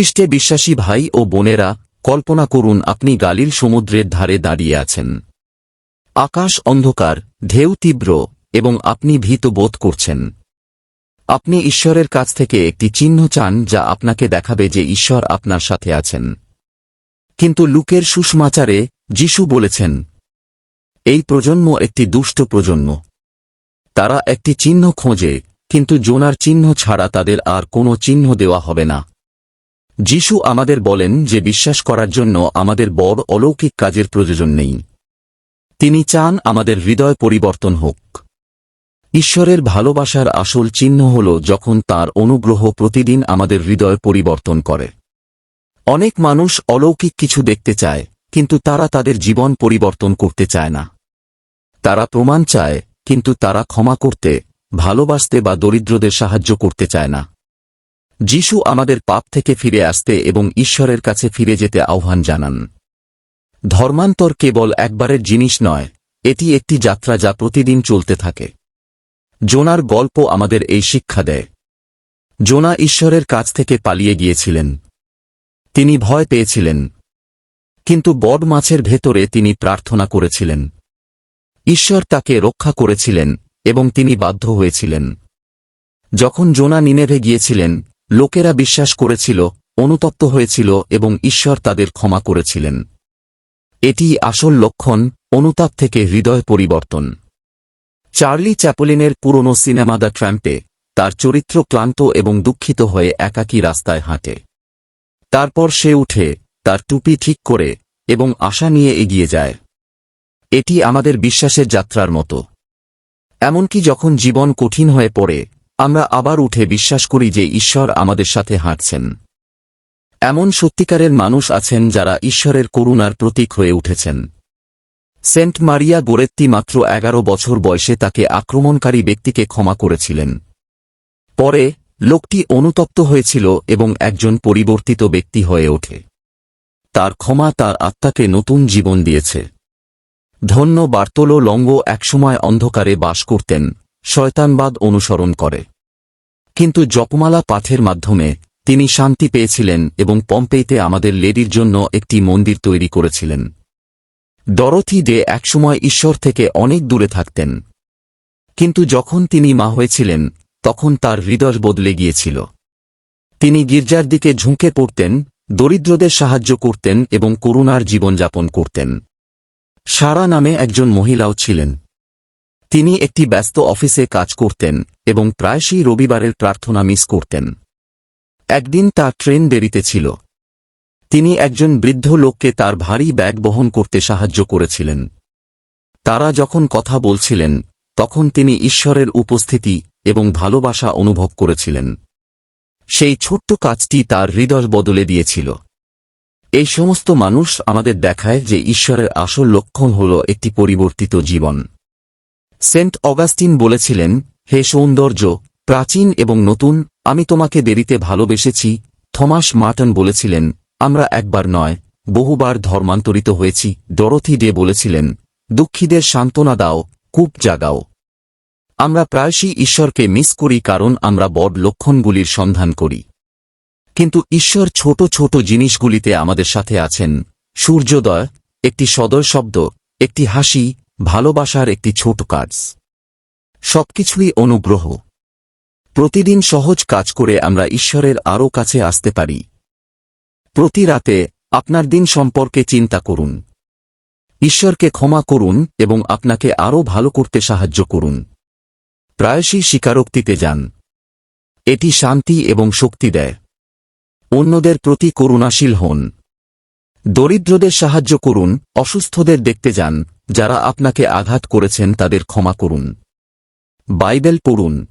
খ্রিস্টে বিশ্বাসী ভাই ও বোনেরা, কল্পনা করুন আপনি গালিল সমুদ্রের ধারে দাঁড়িয়ে আছেন। আকাশ অন্ধকার, ঢেউ তীব্র, এবং আপনি ভীত বোধ করছেন। আপনি ঈশ্বরের কাছ থেকে একটি চিহ্ন চান যা আপনাকে দেখাবে যে ঈশ্বর আপনার সাথে আছেন। কিন্তু লুকের সুষমাচারে যিশু বলেছেন, এই প্রজন্ম একটি দুষ্ট প্রজন্ম। তারা একটি চিহ্ন খোঁজে, কিন্তু জোনার চিহ্ন ছাড়া তাদের আর কোনো চিহ্ন দেওয়া হবে না। যিশু আমাদের বলেন যে বিশ্বাস করার জন্য আমাদের বড় অলৌকিক কাজের প্রয়োজন নেই। তিনি চান আমাদের হৃদয় পরিবর্তন হোক। ঈশ্বরের ভালোবাসার আসল চিহ্ন হল যখন তার অনুগ্রহ প্রতিদিন আমাদের হৃদয় পরিবর্তন করে। অনেক মানুষ অলৌকিক কিছু দেখতে চায়, কিন্তু তারা তাদের জীবন পরিবর্তন করতে চায় না। তারা প্রমাণ চায়, কিন্তু তারা ক্ষমা করতে, ভালোবাসতে বা দরিদ্রদের সাহায্য করতে চায় না। যিশু আমাদের পাপ থেকে ফিরে আসতে এবং ঈশ্বরের কাছে ফিরে যেতে আহ্বান জানান। ধর্মান্তর কেবল একবারের জিনিস নয়, এটি একটি যাত্রা যা প্রতিদিন চলতে থাকে। জোনার গল্প আমাদের এই শিক্ষা দেয়। জোনা ঈশ্বরের কাছ থেকে পালিয়ে গিয়েছিলেন। তিনি ভয় পেয়েছিলেন। কিন্তু বড মাছের ভেতরে তিনি প্রার্থনা করেছিলেন। ঈশ্বর তাকে রক্ষা করেছিলেন এবং তিনি বাধ্য হয়েছিলেন। যখন জোনা নিনেভে গিয়েছিলেন লোকেরা বিশ্বাস করেছিল, অনুতপ্ত হয়েছিল এবং ঈশ্বর তাদের ক্ষমা করেছিলেন। এটি আসল লক্ষণ, অনুতাপ থেকে হৃদয় পরিবর্তন। চার্লি চ্যাপলিনের পুরনো সিনেমা দ্য ট্র্যাম্পে তার চরিত্র ক্লান্ত এবং দুঃখিত হয়ে একাকী রাস্তায় হাঁটে। তারপর সে উঠে, তার টুপি ঠিক করে এবং আশা নিয়ে এগিয়ে যায়। এটি আমাদের বিশ্বাসের যাত্রার মতো। এমনকি যখন জীবন কঠিন হয়ে পড়ে আমরা আবার উঠে বিশ্বাস করি যে ঈশ্বর আমাদের সাথে হাঁটছেন। এমন সত্যিকারের মানুষ আছেন যারা ঈশ্বরের করুণার প্রতীক হয়ে উঠেছেন। সেন্ট মারিয়া গোরেত্তি মাত্র এগারো বছর বয়সে তাকে আক্রমণকারী ব্যক্তিকে ক্ষমা করেছিলেন। পরে, লোকটি অনুতপ্ত হয়েছিল এবং একজন পরিবর্তিত ব্যক্তি হয়ে ওঠে। তার ক্ষমা তার আত্মাকে নতুন জীবন দিয়েছে। ধন্য বার্তলো লঙ্গ একসময় অন্ধকারে বাস করতেন। শয়তানবাদ অনুসরণ করে। কিন্তু জপমালা পাঠের মাধ্যমে তিনি শান্তি পেয়েছিলেন এবং পম্পেইতে আমাদের লেডির জন্য একটি মন্দির তৈরি করেছিলেন। ডরথি ডে একসময় ঈশ্বর থেকে অনেক দূরে থাকতেন। কিন্তু যখন তিনি মা হয়েছিলেন, তখন তার হৃদয় বদলে গিয়েছিল। তিনি গির্জার দিকে ঝুঁকে পড়তেন, দরিদ্রদের সাহায্য করতেন এবং করুণার জীবনযাপন করতেন। সারা নামে একজন মহিলাও ছিলেন। তিনি একটি ব্যস্ত অফিসে কাজ করতেন এবং প্রায়শই রবিবারের প্রার্থনা মিস করতেন। একদিন তার ট্রেন দেরিতে ছিল। তিনি একজন বৃদ্ধ লোককে তার ভারী ব্যাগ বহন করতে সাহায্য করেছিলেন। তারা যখন কথা বলছিলেন, তখন তিনি ঈশ্বরের উপস্থিতি এবং ভালোবাসা অনুভব করেছিলেন। সেই ছোট্ট কাজটি তার হৃদয় বদলে দিয়েছিল। এই সমস্ত মানুষ আমাদের দেখায় যে ঈশ্বরের আসল লক্ষণ হল একটি পরিবর্তিত জীবন। সেন্ট অগাস্টিন বলেছিলেন, হে সৌন্দর্য, প্রাচীন এবং নতুন, আমি তোমাকে দেরিতে ভালোবেসেছি। থমাস মার্টন বলেছিলেন, আমরা একবার নয়, বহুবার ধর্মান্তরিত হয়েছি। ডরথি ডে বলেছিলেন, দুঃখীদের সান্ত্বনা দাও, কূপ জাগাও। আমরা প্রায়শই ঈশ্বরকে মিস করি কারণ আমরা বড় লক্ষণগুলির সন্ধান করি। কিন্তু ঈশ্বর ছোট ছোট জিনিসগুলিতে আমাদের সাথে আছেন। সূর্যোদয়, একটি সদয় শব্দ, একটি হাসি ভালোবাসার একটি ছোট কাজ। সবকিছুই অনুগ্রহ। প্রতিদিন সহজ কাজ করে আমরা ঈশ্বরের আরও কাছে আসতে পারি। প্রতি রাতে আপনার দিন সম্পর্কে চিন্তা করুন। ঈশ্বরকে ক্ষমা করুন এবং আপনাকে আরও ভালো করতে সাহায্য করুন। প্রায়শই স্বীকারোক্তিতে যান। এটি শান্তি এবং শক্তি দেয়। অন্যদের প্রতি করুণাশীল হন। দরিদ্রদের সাহায্য করুন, অসুস্থদের দেখতে যান, যারা আপনাকে আঘাত করেছেন তাদের ক্ষমা করুন। বাইবেল পড়ুন।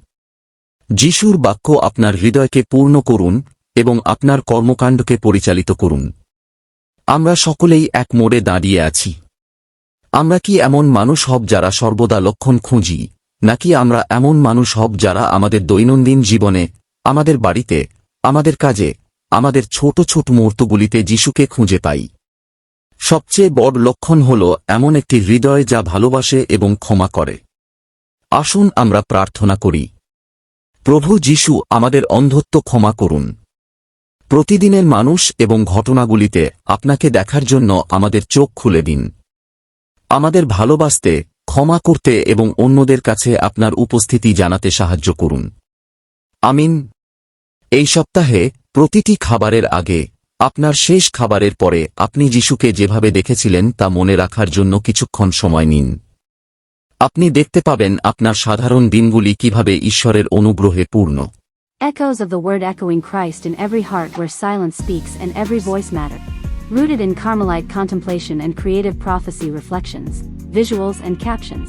যিশুর বাক্য আপনার হৃদয়কে পূর্ণ করুন এবং আপনার কর্মকাণ্ডকে পরিচালিত করুন। আমরা সকলেই এক মোড়ে দাঁড়িয়ে আছি। আমরা কি এমন মানুষ হব যারা সর্বদা লক্ষণ খুঁজি, নাকি আমরা এমন মানুষ হব যারা আমাদের দৈনন্দিন জীবনে, আমাদের বাড়িতে, আমাদের কাজে আমাদের ছোট ছোট মুহূর্তগুলিতে যিশুকে খুঁজে পাই। সবচেয়ে বড় লক্ষণ হল এমন একটি হৃদয় যা ভালোবাসে এবং ক্ষমা করে। আসুন আমরা প্রার্থনা করি। প্রভু যিশু, আমাদের অন্ধত্ব ক্ষমা করুন। প্রতিদিনের মানুষ এবং ঘটনাগুলিতে আপনাকে দেখার জন্য আমাদের চোখ খুলে দিন। আমাদের ভালোবাসতে, ক্ষমা করতে এবং অন্যদের কাছে আপনার উপস্থিতি জানাতে সাহায্য করুন। আমিন। এই সপ্তাহে প্রতিটি খাবারের আগে আপনার শেষ খাবারের পরে আপনি যিশুকে যেভাবে দেখেছিলেন তা মনে রাখার জন্য কিছুক্ষণ সময় নিন আপনি দেখতে পাবেন আপনার সাধারণ দিনগুলি কীভাবে ঈশ্বরের অনুগ্রহে পূর্ণ Echoes of the word echoing Christ in every heart where silence speaks and every voice matter. Rooted in Carmelite contemplation and creative prophecy reflections, visuals and captions.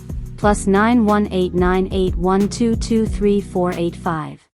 plus 918981223485.